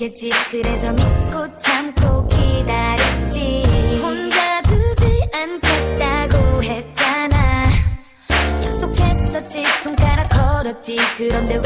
있겠지. 그래서 믿고 참고 기다렸지. 혼자 두지 않겠다고 했잖아. 약속했었지. 손가락 걸었지. 그런데 왜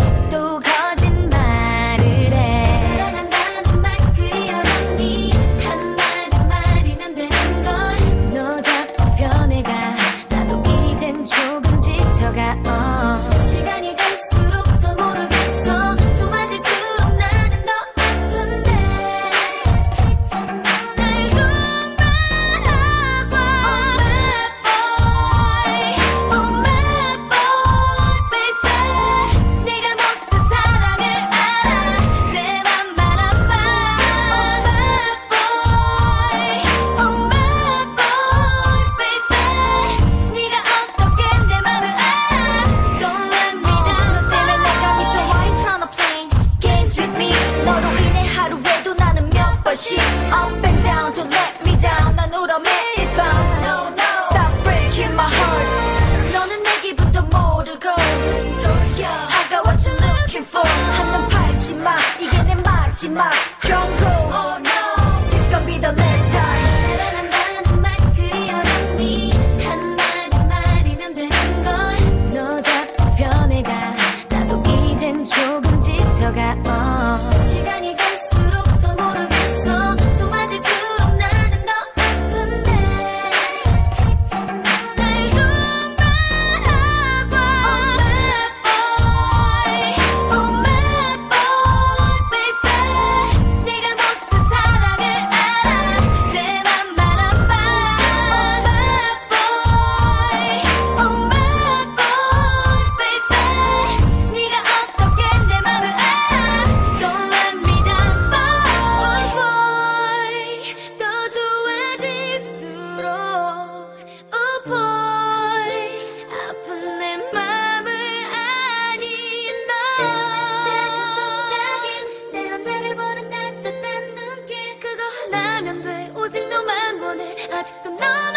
아직도 너